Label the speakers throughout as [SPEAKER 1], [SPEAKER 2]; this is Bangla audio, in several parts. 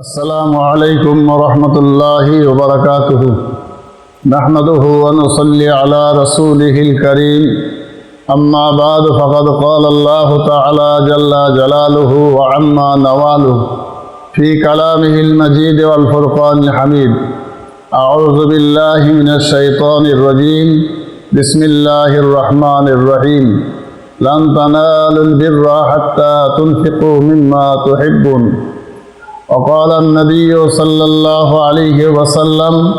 [SPEAKER 1] السلام عليكم ورحمة الله وبركاته نحمده ونصلي على رسوله الكريم أما بعد فقد قال الله تعالى جل جلاله وعما نواله في كلامه المجيد والفرقان الحميد أعوذ بالله من الشيطان الرجيم بسم الله الرحمن الرحيم لن تنالوا البر حتى تنفقوا مما تحبون وقال النبي صلى الله عليه وسلم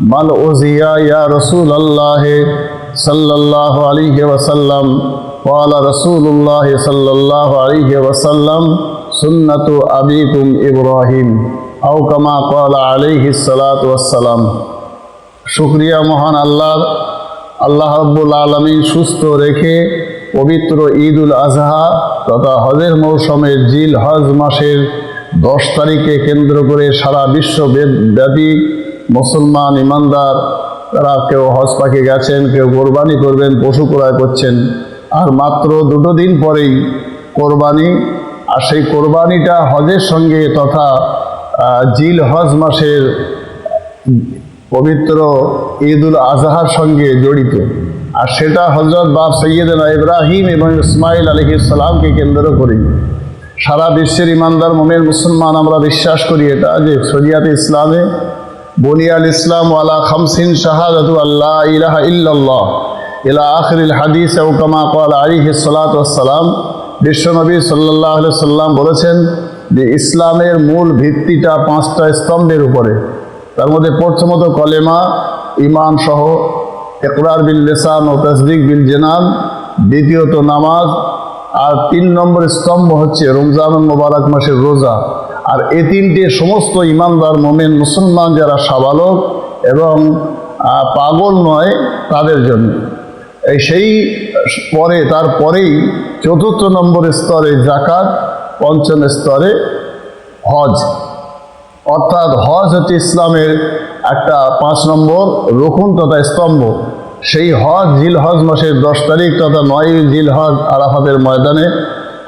[SPEAKER 1] بل أوذي يا رسول الله صلى الله عليه وسلم قال رسول الله صلى الله عليه وسلم سنة أبيكم إبراهيم أو كما قال عليه الصلاة والسلام শুক্রিয়া মহান আল্লাহ আল্লাহ রব্বুল আলমিন সুস্থ রেখে পবিত্র ঈদ উল আজহা তথা হজের মৌসুমের জিল হজ মাসের দশ তারিখে কেন্দ্র করে সারা বিশ্ব ব্যাপী মুসলমান ইমানদার, তারা কেউ হজ পাখি গেছেন, কেউ কোরবানি করবেন, পশু ক্রয় করছেন। আর মাত্র দুটো দিন পরেই কোরবানি, আর সেই কোরবানিটা হজের সঙ্গে তথা জিল হজ মাসের পবিত্র ঈদুল আজহার সঙ্গে জড়িত। আর সেটা হজরত বাপ সৈয়দনা ইব্রাহিম এবং ইসমাইল আলহিসামকে কেন্দ্র করি। সারা বিশ্বের ইমানদার মোমের মুসলমান আমরা বিশ্বাস করি এটা, যে শরিয়াতে ইসলামে বনিয়াল ইসলাম ওয়ালা খামসিন শাহাদাতু আল্লাহ ইলাহা ইল্লাল্লাহ। ইলা আখরিল হাদিস ও কামা কাল আলিহি সালাম। বিশ্বনবী সাল্লাহ সাল্লাম বলেছেন যে ইসলামের মূল ভিত্তিটা পাঁচটা স্তম্ভের উপরে। তার মধ্যে প্রথমত কলেমা, ইমান সহ একরার বিল লেসান ও তসদিক বিল জেনান। দ্বিতীয়ত নামাজ আর তিন নম্বর স্তম্ভ হচ্ছে রমজান মোবারক মাসের রোজা। আর এই তিনটে সমস্ত ইমানদার মোমেন মুসলমান যারা সাবালক এবং পাগল নয়, তাদের জন্য। এই সেই পরে, তারপরেই চতুর্থ নম্বর স্তরে জাকাত পঞ্চম স্তরে হজ। অর্থাৎ হজ হচ্ছে ইসলামের একটা পাঁচ নম্বর রকুন তথা স্তম্ভ। সেই হজ জিল হজ মাসের দশ তারিখ তথা নয় জিল হজ আরাফাতের ময়দানে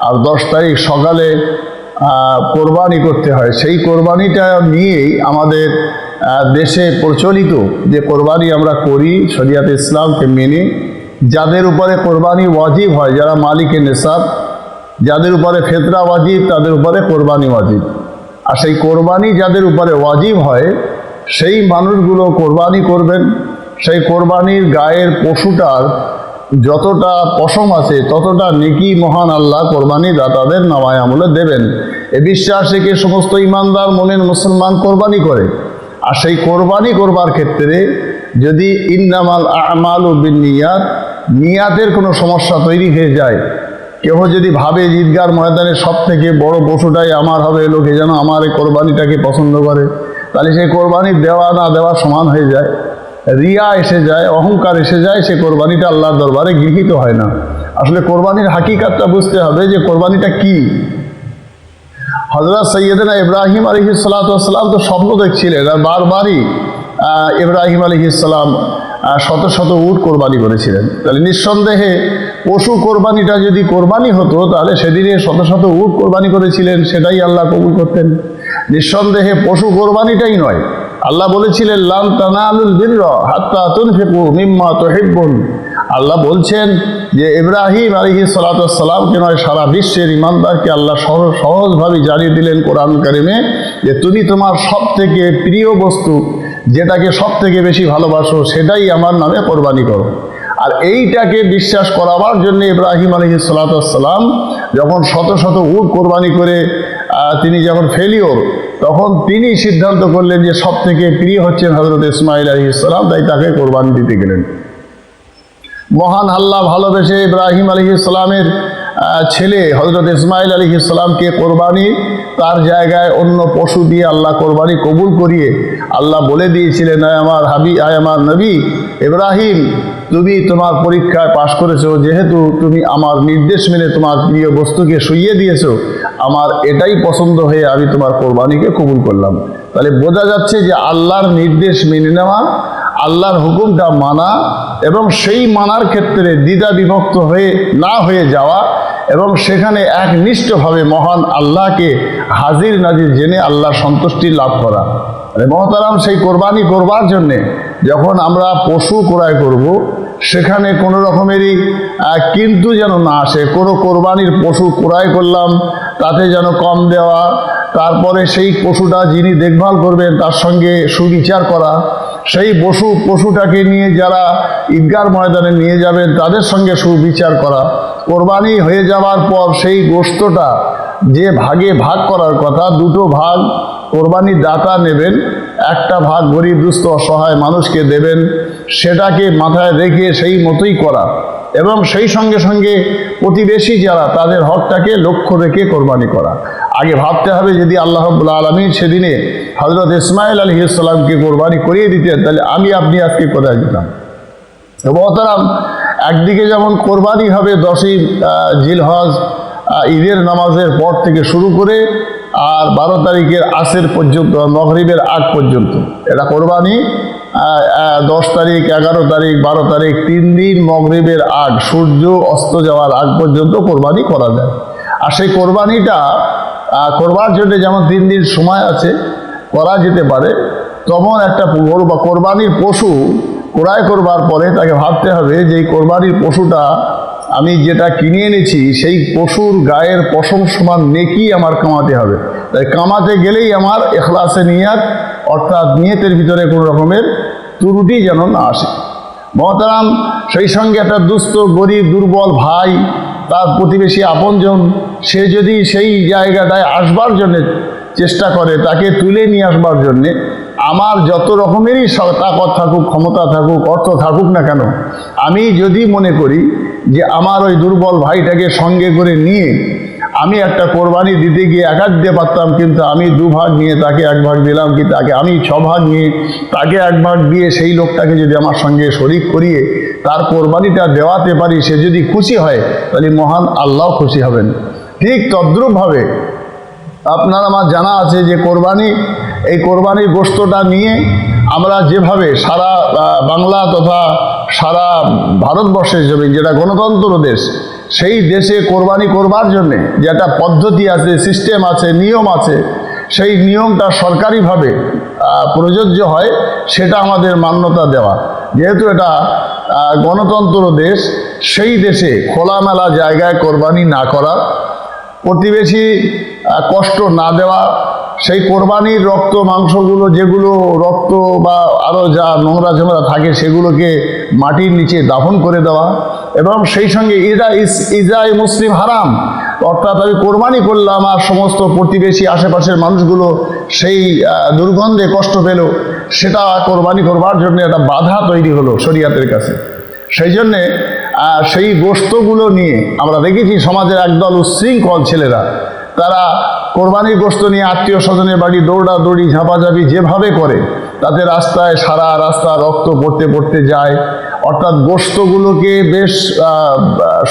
[SPEAKER 1] আর দশ তারিখ সকালে কোরবানি করতে হয়। সেই কোরবানিটা নিয়েই আমাদের দেশে প্রচলিত যে কোরবানি আমরা করি শরিয়াতে ইসলামকে মেনে, যাদের উপরে কোরবানি ওয়াজিব হয়, যারা মালিকে নেশাব, যাদের উপরে ফেতরা ওয়াজিব, তাদের উপরে কোরবানি ওয়াজিব। আর সেই কোরবানি যাদের উপরে ওয়াজিব হয়, সেই মানুষগুলো কোরবানি করবেন। সেই কোরবানির গায়ের পশুটার যতটা পশম আছে, ততটা নেকি মহান আল্লাহ কোরবানি দাতাদের নামায় আমলে দেবেন। এ বিশ্বাস রেখে সমস্ত ইমানদার মনের মুসলমান কোরবানি করে? আর সেই কোরবানি করবার ক্ষেত্রে যদি ইন্নামাল আমাল ও বিনিয়াত, নিয়াতের কোনো সমস্যা তৈরি হয়ে যায় কেউ যদি ভাবে ঈদগার ময়দানে সব থেকে বড় পশুটাই আমার হবে, লোকে যেন আমার এই কোরবানিটাকে পছন্দ করে, তাহলে সেই কোরবানি দেওয়া না দেওয়া সমান হয়ে যায়। রিয়া এসে যায়, অহংকার এসে যায়, সে কোরবানিটা আল্লাহর দরবারে গৃহীত হয় না। আসলে কোরবানির হাকিকাতটা বুঝতে হবে যে কোরবানিটা কী। হজরত সৈয়দনা ইব্রাহিম আলহি সালাতাম তো স্বপ্ন দেখছিলেন আর বারবারই ইব্রাহিম আলহি ইসলাম শত শত উট কোরবানি করেছিলেন। তাহলে নিঃসন্দেহে পশু কোরবানিটা যদি কোরবানি হতো, তাহলে সেদিনে শত শত উট কোরবানি করেছিলেন, সেটাই আল্লাহ কবুল করতেন। নিঃসন্দেহে পশু কোরবানিটাই নয়। আল্লাহ বলেছিলেন, লাম তানালুল বির হাত্তা তুনফিকু মিম্মা তুহিব্বুন। আল্লাহ বলছেন যে, ইব্রাহিম আলহি সালাতামকে নয়, সারা বিশ্বের ইমানদারকে আল্লাহ সহজ সহজভাবে জানিয়ে দিলেন কোরআন কারিমে যে, তুমি তোমার সব থেকে প্রিয় বস্তু, যেটাকে সব থেকে বেশি ভালোবাসো, সেটাই আমার নামে কোরবানি করো। আর এইটাকে বিশ্বাস করাবার জন্য ইব্রাহিম আলহি সালাতাম যখন শত শত উট কোরবানি করে তিনি যখন ফেলিওর তখন তিনি সিদ্ধান্ত করলেন যে সব থেকে প্রিয় হচ্ছেন হজরত ইসমাইল আলী ইসলাম তাই তাকে কোরবানি দিতে গেলেন। মহান আল্লাহ ভালোবেসে ইব্রাহিম আলী ইসলামের ছেলে হজরত ইসমাইল আলী ইসলামকে কোরবানি, তার জায়গায় অন্য পশু দিয়ে আল্লাহ কোরবানি কবুল করিয়ে আল্লাহ বলে দিয়েছিলেন, আয় আমার হাবি, আয় আমার নবী ইব্রাহিম, তুমি তোমার পরীক্ষায় পাশ করেছ, যেহেতু তুমি আমার নির্দেশ মেনে তোমার প্রিয় বস্তুকে শুইয়ে দিয়েছ, আমার এটাই পছন্দ হয়ে আমি তোমার কোরবানিকে কবুল করলাম। তাহলে বোঝা যাচ্ছে যে আল্লাহর নির্দেশ মেনে নেওয়া, আল্লাহর হুকুমটা মানা এবং সেই মানার ক্ষেত্রে দ্বিধা বিভক্ত হয়ে না হয়ে যাওয়া এবং সেখানে এক একনিষ্ঠভাবে মহান আল্লাহকে হাজির নাজির জেনে আল্লাহ সন্তুষ্টি লাভ করা। মহতারাম, সেই কোরবানি করবার জন্যে যখন আমরা পশু ক্রয় করব, সেখানে কোনো রকমেরই কিন্তু যেন না আসে। কোনো কোরবানির পশু ক্রয় করলাম, তাতে যেন কম দেওয়া, তারপরে সেই পশুটা যিনি দেখভাল করবেন, তার সঙ্গে সুবিচার করা, সেই পশু, পশুটাকে নিয়ে যারা ঈদগার ময়দানে নিয়ে যাবেন, তাদের সঙ্গে সুবিচার করা। কোরবানি হয়ে যাওয়ার পর সেই গোস্তটা যে ভাগে ভাগ করার কথা, দুটো ভাগ কোরবানির দাতা নেবেন, একটা ভাগ গরিব, দুস্থ, অসহায় মানুষকে দেবেন, সেটাকে মাথায় রেখে সেই মতোই করা। এবং সেই সঙ্গে সঙ্গে প্রতিবেশী যারা, তাদের হকটাকে লক্ষ্য রেখে কোরবানি করা। আগে ভাবতে হবে যদি আল্লাহ রব্বুল আলমীর সেদিনে হজরত ইসমাইল আলী ইসলামকে কোরবানি করিয়ে দিতেন, তাহলে আমি, আপনি আজকে কোথায় যেতাম? মহতারাম একদিকে যেমন কোরবানি হবে দশই জিলহজ ঈদের নামাজের পর থেকে শুরু করে, আর বারো তারিখের আসের পর্যন্ত, মগরিবের আগ পর্যন্ত। এটা কোরবানি দশ তারিখ, এগারো তারিখ, বারো তারিখ, তিন দিন মগরিবের আগ, সূর্য অস্ত যাওয়ার আগ পর্যন্ত কোরবানি করা যায়। আর সেই কোরবানিটা করবার জন্য যেমন তিন দিন সময় আছে, করা যেতে পারে, তেমন একটা কোরবানির পশু ক্রয় করবার পরে তাকে ভাবতে হবে যে এই কোরবানির পশুটা আমি যেটা কিনে এনেছি, সেই পশুর গায়ের পশম সমান নেকি আমার কামাতে হবে। তাই কামাতে গেলেই আমার এখলাসে নিয়াত, অর্থাৎ নিয়তের ভিতরে কোনো রকমের ত্রুটি যেন না আসে। মহতারাম, সেই সঙ্গে একটা দুস্থ, গরিব, দুর্বল ভাই, তার প্রতিবেশী আপনজন, সে যদি সেই জায়গাটায় আসবার জন্যে চেষ্টা করে, তাকে তুলে নিয়ে আসবার জন্যে আমার যত রকমেরই তাকত থাকুক, ক্ষমতা থাকুক, অর্থ থাকুক না কেন, আমি যদি মনে করি যে আমার ওই দুর্বল ভাইটাকে সঙ্গে করে নিয়ে আমি একটা কোরবানি দিতে গিয়ে এক এক দিতে পারতাম, কিন্তু আমি দু ভাগ নিয়ে তাকে এক ভাগ দিলাম কি তাকে আমি ছ ভাগ নিয়ে তাকে এক ভাগ দিয়ে সেই লোকটাকে যদি আমার সঙ্গে শরিক করিয়ে তার কোরবানিটা দেওয়াতে পারি, সে যদি খুশি হয়, তাহলে মহান আল্লাহ খুশি হবেন। ঠিক তদ্রূপভাবে আপনার আমার জানা আছে যে কোরবানি এই কোরবানির গোস্তটা নিয়ে আমরা যেভাবে সারা বাংলা তথা সারা ভারতবর্ষের জমি যেটা গণতন্ত্র দেশ, সেই দেশে কোরবানি করবার জন্যে যে একটা পদ্ধতি আছে সিস্টেম আছে, নিয়ম আছে, সেই নিয়মটা সরকারিভাবে প্রযোজ্য হয়, সেটা আমাদের মান্যতা দেওয়া। যেহেতু এটা গণতন্ত্র দেশ, সেই দেশে খোলামেলা জায়গায় কোরবানি না করা, প্রতিবেশী কষ্ট না দেওয়া সেই কোরবানির রক্ত, মাংসগুলো, যেগুলো রক্ত বা আরও যা নোংরা ঝোংরা থাকে সেগুলোকে মাটির নিচে দাফন করে দেওয়া এবং সেই সঙ্গে ইজা ইস, ইজাই মুসলিম হারাম, অর্থাৎ আমি কোরবানি করলাম আর সমস্ত প্রতিবেশী আশেপাশের মানুষগুলো সেই দুর্গন্ধে কষ্ট পেল, সেটা কোরবানি করবার জন্য একটা বাধা তৈরি হলো শরিয়াতের কাছে। সেই জন্যে সেই গোস্তগুলো নিয়ে আমরা দেখেছি সমাজের একদল উচ্ছৃঙ্খল ছেলেরা। তারা কোরবানির গোস্ত নিয়ে আত্মীয় স্বজনের বাড়ি দৌড়াদৌড়ি, ঝাঁপাঝাঁপি যেভাবে করে, তাতে রাস্তায় সারা রাস্তা রক্ত পড়তে পড়তে যায়। অর্থাৎ গোস্তগুলোকে বেশ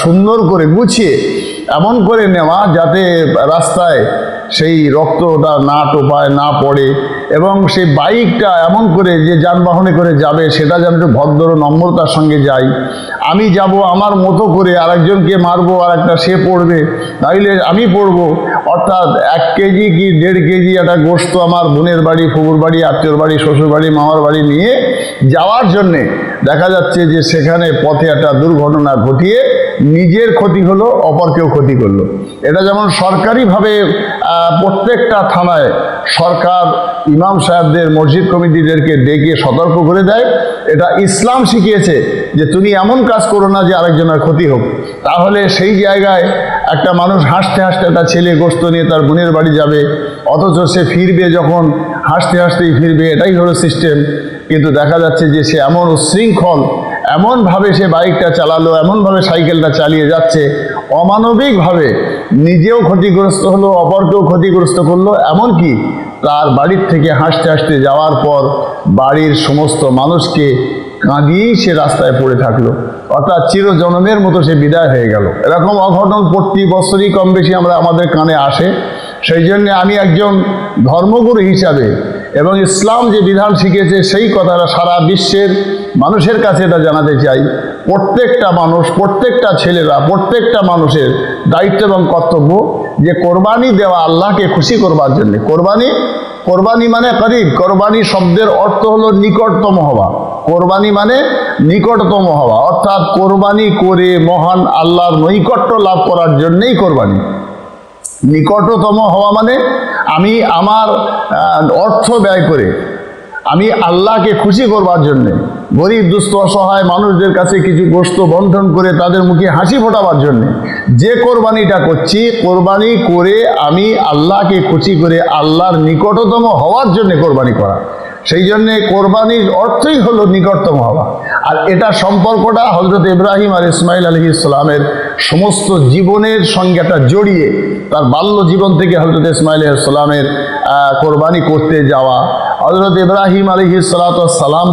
[SPEAKER 1] সুন্দর করে গুছিয়ে, এমন করে নেওয়া যাতে রাস্তায় সেই রক্তটা না টোপায়, না পড়ে, এবং সেই বাইকটা এমন করে যে যানবাহনে করে যাবে, সেটা যেন একটু ভদ্র, নম্রতার সঙ্গে যাই আমি যাব আমার মতো করে আরেকজনকে মারবো আর একটা সে পড়বে তাইলে আমি পড়ব। অর্থাৎ এক কেজি কি দেড় কেজি একটা গোস্ত আমার বোনের বাড়ি, ফুবুর বাড়ি, আত্মীয়র বাড়ি, শ্বশুর বাড়ি, মামার বাড়ি নিয়ে যাওয়ার জন্যে দেখা যাচ্ছে যে সেখানে পথে একটা দুর্ঘটনা ঘটিয়ে নিজের ক্ষতি হলো, অপরকেও ক্ষতি করল। এটা যেমন সরকারিভাবে প্রত্যেকটা থানায় সরকার, ইমাম সাহেবদের, মসজিদ কমিটিদেরকে ডেকে সতর্ক করে দেয়। এটা ইসলাম শিখিয়েছে যে তুমি এমন কাজ করো না যে আরেকজনের ক্ষতি হোক। তাহলে সেই জায়গায় একটা মানুষ হাসতে হাসতে একটা ছেলে গোস্ত নিয়ে তার বোনের বাড়ি যাবে, অথচ সে ফিরবে যখন, হাসতে হাসতেই ফিরবে, এটাই হলো সিস্টেম কিন্তু দেখা যাচ্ছে যে সে এমন উচ্ছৃঙ্খল এমনভাবে সে বাইকটা চালালো, এমনভাবে সাইকেলটা চালিয়ে যাচ্ছে, অমানবিকভাবে নিজেও ক্ষতিগ্রস্ত হলো, অপরকেও ক্ষতিগ্রস্ত করল, এমনকি তার বাড়ির থেকে হাসতে হাসতে যাওয়ার পর বাড়ির সমস্ত মানুষকে কাঁদিয়েই সে রাস্তায় পড়ে থাকল। অর্থাৎ চিরজনমের মতো সে বিদায় হয়ে গেল। এরকম অঘটন প্রতি বছরই কম বেশি আমরা, আমাদের কানে আসে। সেই জন্য আমি একজন ধর্মগুরু হিসাবে এবং ইসলাম যে বিধান শিখেছে, সেই কথাটা সারা বিশ্বের মানুষের কাছে এটা জানাতে চাই, প্রত্যেকটা মানুষ, প্রত্যেকটা ছেলেরা, প্রত্যেকটা মানুষের দায়িত্ব এবং কর্তব্য যে কোরবানি দেওয়া আল্লাহকে খুশি করবার জন্য। কোরবানি কোরবানি মানে করিব, কোরবানি শব্দের অর্থ হলো নিকটতম হওয়া। কোরবানি মানে নিকটতম হওয়া, অর্থাৎ কোরবানি করে মহান আল্লাহর নৈকট্য লাভ করার জন্যেই কোরবানি। নিকটতম হওয়া মানে আমি আমার অর্থ ব্যয় করে আমি আল্লাহকে খুশি করবার জন্যে, গরিব, দুস্থ, অসহায় মানুষদের কাছে কিছু গোস্ত বন্টন করে তাদের মুখে হাসি ফোটাবার জন্যে, যে কোরবানিটা করছি, কোরবানি করে আমি আল্লাহকে খুশি করে আল্লাহর নিকটতম হওয়ার জন্যে কোরবানি করা। সেই জন্যে কোরবানির অর্থই হলো নিকটতম হওয়া। আর এটা সম্পর্কটা হজরত ইব্রাহিম আর ইসমাইল আলহি ইসলামের সমস্ত জীবনের সঙ্গে একটা জড়িয়ে, তার বাল্য জীবন থেকে হজরত ইসমাইল ইসলামের কোরবানি করতে যাওয়া হজরত ইব্রাহিম আলী সালাম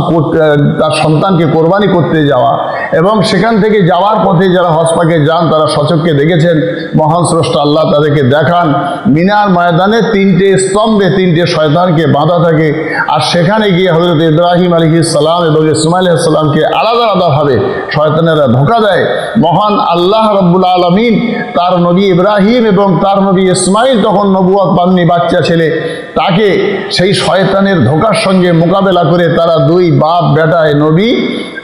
[SPEAKER 1] তার সন্তানকে কোরবানি করতে যাওয়া। এবং সেখান থেকে যাওয়ার পথে যারা হসপাকে যান, তারা সচককে দেখেছেন, মহান স্রষ্টা আল্লাহ তাদেরকে দেখান। মিনার ময়দানে তিনটে স্তম্ভে তিনটে শয়তানকে বাঁধা থাকে, আর সেখানে গিয়ে হজরত ইব্রাহিম সালাম এবং ইসমাইল সালামকে আলাদা আলাদাভাবে শয়তানেরা ধোকা দেয়। মহান আল্লাহ রব্বুল আলমিন তার নবী ইব্রাহিম এবং তার নবী ইসমাইল তখন নবুয়াত পাননি বাচ্চা ছেলে, তাকে সেই শয়তানের ধোকার সঙ্গে মোকাবেলা করে তারা দুই বাপ বেটায় নবী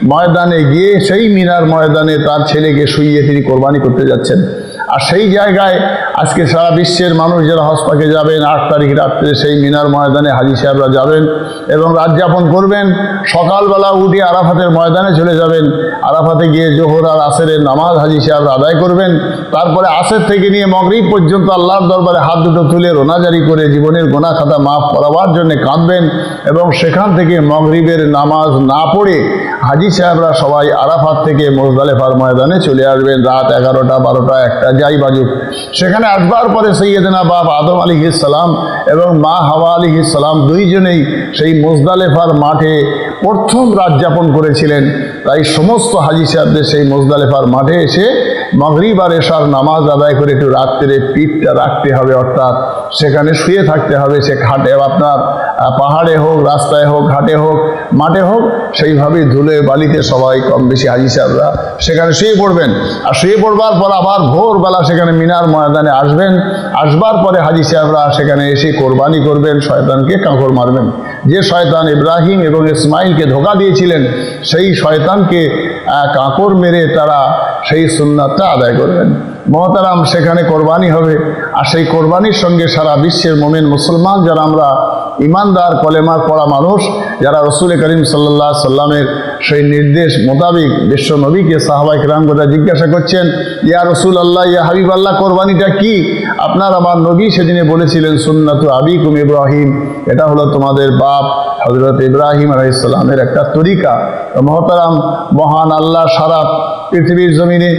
[SPEAKER 1] ময়দানে গিয়ে সেই মিনার ময়দানে তার ছেলেকে শুইয়ে তিনি কোরবানি করতে যাচ্ছেন। আর সেই জায়গায় আজকে সারা বিশ্বের মানুষ যারা হসপাকে যাবেন, আট তারিখ রাত্রে সেই মিনার ময়দানে হাজি সাহেবরা যাবেন এবং রাত যাপন করবেন। সকালবেলা উঠে আরাফাতের ময়দানে চলে যাবেন। আরাফাতে গিয়ে জোহর আর আসরের নামাজ হাজি সাহেবরা আদায় করবেন। তারপরে আসের থেকে নিয়ে মগরিব পর্যন্ত আল্লাহর দরবারে হাত দুটো তুলে রোনাজারি করে জীবনের গোনা খাতা মাফ করাবার জন্য কাঁদবেন এবং সেখান থেকে মগরিবের নামাজ না পড়ে হাজি সাহেবরা সবাই আরাফাত থেকে মোজদালেফার ময়দানে চলে আসবেন। রাত এগারোটা, বারোটা, একটা যাই সেখানে আসবার পরে সৈয়দনা বাপ আদম আলী ইসালাম এবং মা হাওয়া আলী ইসালাম দুইজনেই সেই মোজদালেফার মাঠে প্রথম রাত যাপন করেছিলেন। তাই সমস্ত হাজি সাহেবদের সেই মোজদালেফার মাঠে এসে মগরিব আর এশার নামাজ আদায় করে একটু রাত্রে পিঠটা রাখতে হবে, অর্থাৎ সেখানে শুয়ে থাকতে হবে। সে ঘাটে আপনার পাহাড়ে হোক, রাস্তায় হোক, ঘাটে হোক, মাঠে হোক সেইভাবেই ধুলে বালিতে সবাই কম বেশি হাজি সাহেবরা সেখানে শুয়ে পড়বেন। আর শুয়ে পড়বার পর আবার ভোরবেলা সেখানে মিনার ময়দানে আসবেন। আসবার পরে হাজি সাহেবরা সেখানে এসে কোরবানি করবেন, শয়তানকে কাঁকড় মারবেন। যে শয়তান ইব্রাহিম এবং ইসমাইলকে ধোকা দিয়েছিলেন, সেই শয়তানকে কাঁকড় মেরে তারা সেই সুন্নাতটা আদায় করবেন। মহতারাম, সেখানে কোরবানি হবে। আর সেই কোরবানির সঙ্গে সারা বিশ্বের মোমেন মুসলমান যারা আমরা ইমানদার, কলেমার, পড়া মানুষ, যারা রসুল করিম সাল্লাহ সাল্লামের সেই নির্দেশ মোতাবিক বিশ্ব নবীকে সাহাবাই কিরাম জিজ্ঞাসা করছেন, ইয়া রসুল আল্লাহ ইয়া হাবিব আল্লাহ কোরবানিটা কি? আপনার আমার নবী সেদিনে বলেছিলেন, সুন্নাতু আবিকুম ইব্রাহিম। এটা হলো তোমাদের বাপ হজরত ইব্রাহিম আলাইসাল্লামের একটা তরিকা। মহতারাম, মহান আল্লাহ সারা পৃথিবীর জমিনে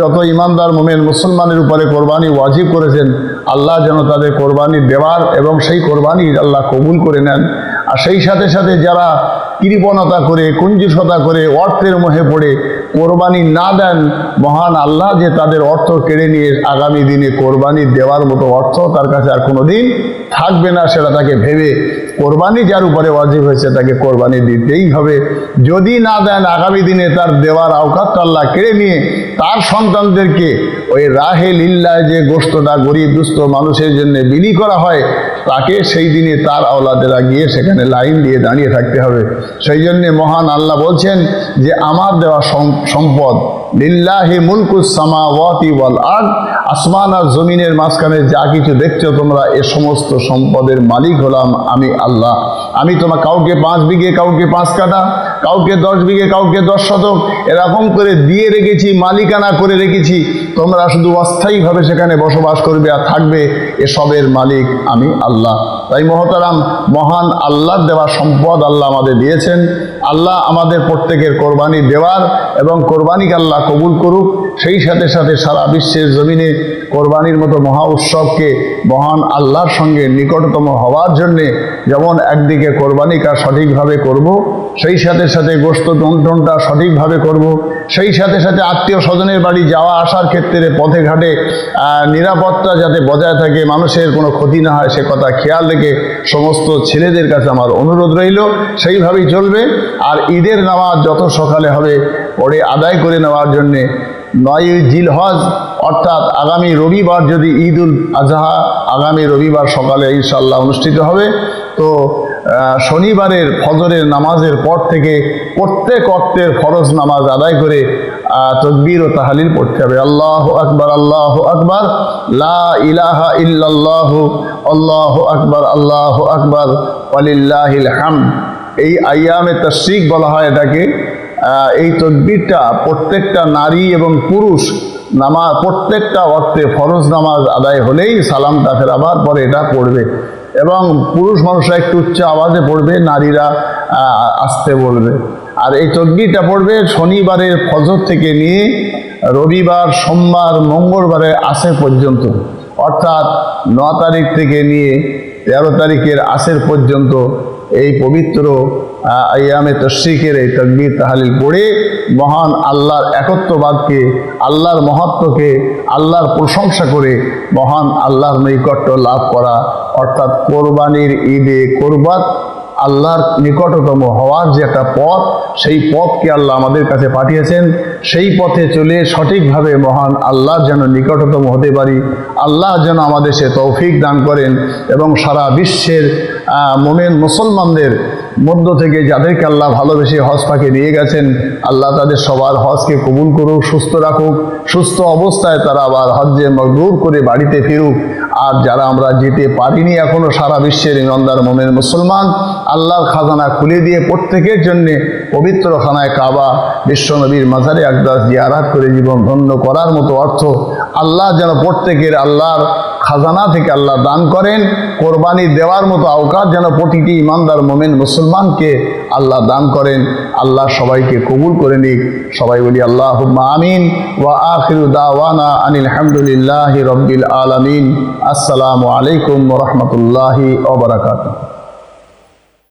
[SPEAKER 1] যত ইমানদার মোমেন মুসলমানের উপরে কোরবানি ওয়াজিব করেছেন, আল্লাহ যেন তাদের কোরবানি দেওয়ার এবং সেই কোরবানি আল্লাহ কবুল করে নেন। আর সেই সাথে সাথে যারা কৃপণতা করে, কুঞ্জুসতা করে, অর্থের মোহে পড়ে কোরবানি না দেন, মহান আল্লাহ যে তাদের অর্থ কেড়ে নিয়ে আগামী দিনে কোরবানি দেওয়ার মতো অর্থ তার কাছে আর কোনো দিন থাকবে না, সেটা তাকে ভেবে কোরবানি যার উপরে ওয়াজিব হয়েছে তাকে কোরবানি দিতেই হবে। যদি না দেন, আগামী দিনে তার দেওয়ার আওকাত আল্লাহ কেড়ে নিয়ে তার সন্তানদেরকে ওই রাহে লিল্লায় যে গোস্তটা গরিব দুস্থ মানুষের জন্য বিলি করা হয়, তাকে সেই দিনে তার আওলাদেরা গিয়ে সেখানে লাইন দিয়ে দাঁড়িয়ে থাকতে হবে। সেই জন্যে মহান আল্লাহ বলছেন যে, আমার দেওয়া সম্পদ, লিল্লাহি মুলকুস সামাওয়াতি ওয়াল আরদ আসমান আর জমিনের মাঝখানে যা কিছু দেখছ তোমরা, এ সমস্ত সম্পদের মালিক হলাম আমি আল্লাহ। আমি তোমার কাউকে পাঁচ বিঘে, কাউকে পাঁচ কাটা কাউকে দশ বিঘে, কাউকে দশ শতক, এরকম করে দিয়ে রেখেছি, মালিকানা করে রেখেছি, তোমরা শুধু অস্থায়ীভাবে সেখানে বসবাস করবে আর থাকবে, এসবের মালিক আমি আল্লাহ। তাই মহতারাম, মহান আল্লাহর দেওয়া সম্পদ আল্লাহ আমাদের দিয়েছেন। আল্লাহ আমাদের প্রত্যেকের কোরবানি দেওয়ার এবং কোরবানিকে আল্লাহ কবুল করুক। সেই সাথে সাথে সারা বিশ্বের জমিনে কোরবানির মতো মহা উৎসবকে মহান আল্লাহর সঙ্গে নিকটতম হওয়ার জন্যে যেমন একদিকে কোরবানি কাজ সঠিকভাবে করব সেই সাথে সাথে গোস্ত টনটনটা সঠিকভাবে করব। সেই সাথে সাথে আত্মীয় স্বজনের বাড়ি যাওয়া আসার ক্ষেত্রে পথে ঘাটে নিরাপত্তা যাতে বজায় থাকে, মানুষের কোনো ক্ষতি না হয়, সে কথা খেয়াল রেখে সমস্ত ছেলেদের কাছে আমার অনুরোধ রইল। সেইভাবেই চলবে। আর ঈদের নামাজ যত সকালে হবে, পরে আদায় করে নেওয়ার জন্যে নয় জিলহজ অর্থাৎ আগামী রবিবার যদি ঈদ উল আজহা, আগামী রবিবার সকালে ইনশাল্লাহ অনুষ্ঠিত হবে। তো শনিবারের ফজরের নামাজের পর থেকে প্রত্যেক অর্থের ফরজ নামাজ আদায় করে তকবীর ও তাহালিল পড়তে হবে। আল্লাহ আকবার, আল্লাহ আকবর, লা ইলাহা ইল্লাল্লাহু, আল্লাহ আকবার আল্লাহ আকবার, ওয়ালিল্লাহিল হামদ। এই আয়ামে তশরিক বলা হয় এটাকে। এই তকবিরটা প্রত্যেকটা নারী এবং পুরুষ নামাজ, প্রত্যেকটা অর্থে ফরজ নামাজ আদায় হলেই সালামটা ফেরাবার পরে এটা পড়বে। এবং পুরুষ মানুষরা একটু উচ্চ আওয়াজে পড়বে, নারীরা আসতে বলবে। আর এই তকবিরটা পড়বে শনিবারের ফজর থেকে নিয়ে রবিবার, সোমবার মঙ্গলবারের আসে পর্যন্ত। অর্থাৎ ন তারিখ থেকে নিয়ে তেরো তারিখের আসের পর্যন্ত এই পবিত্র আয়ামে তশ্রিকের এই তকবির তাহালিল পড়ে মহান আল্লাহর একত্ববাদকে, আল্লাহর মহত্বকে, আল্লাহর প্রশংসা করে মহান আল্লাহর নৈকট্য লাভ করা, অর্থাৎ কোরবানির ঈদে কোরবাত আল্লাহর নিকটতম হওয়ার যে একটা পথ, সেই পথকে আল্লাহ আমাদের কাছে পাঠিয়েছেন। সেই পথে চলে সঠিকভাবে মহান আল্লাহ যেন নিকটতম হতে পারি, আল্লাহ যেন আমাদের সে তৌফিক দান করেন এবং সারা বিশ্বের মোমেন মুসলমানদের মধ্য থেকে যাদেরকে আল্লাহ ভালোবেসে হজ পাকে নিয়ে গেছেন, আল্লাহ তাদের সবার হজকে কবুল করুক, সুস্থ রাখুক, সুস্থ অবস্থায় তারা আবার হজ্জে মজদুর করে বাড়িতে ফিরুক। আর যারা আমরা যেতে পারিনি এখনও সারা বিশ্বের ইমানদার মোমেন মুসলমান, আল্লাহর খাজানা খুলে দিয়ে প্রত্যেকের জন্যে পবিত্র খানায় কাবা বিশ্বনবীর মাজারে আকদাস জিয়ারাত করে জীবন ধন্য করার মতো অর্থ আল্লাহ যেন প্রত্যেকের আল্লাহর খাজানা থেকে আল্লাহ দান করেন, কোরবানি দেওয়ার মতো আওকাত যেন প্রতিটি ইমানদার মোমেন মুসলমানকে আল্লাহ দান করেন। আল্লাহ সবাইকে কবুল করে নিক। সবাই বলি আল্লাহ আমিন ওয়া আখিরু দাওয়ানা আনিল হামদুলিল্লাহ রব্বিল আলমিন। আসসালামু আলাইকুম রহমতুল্লাহি বারাকাতুহু।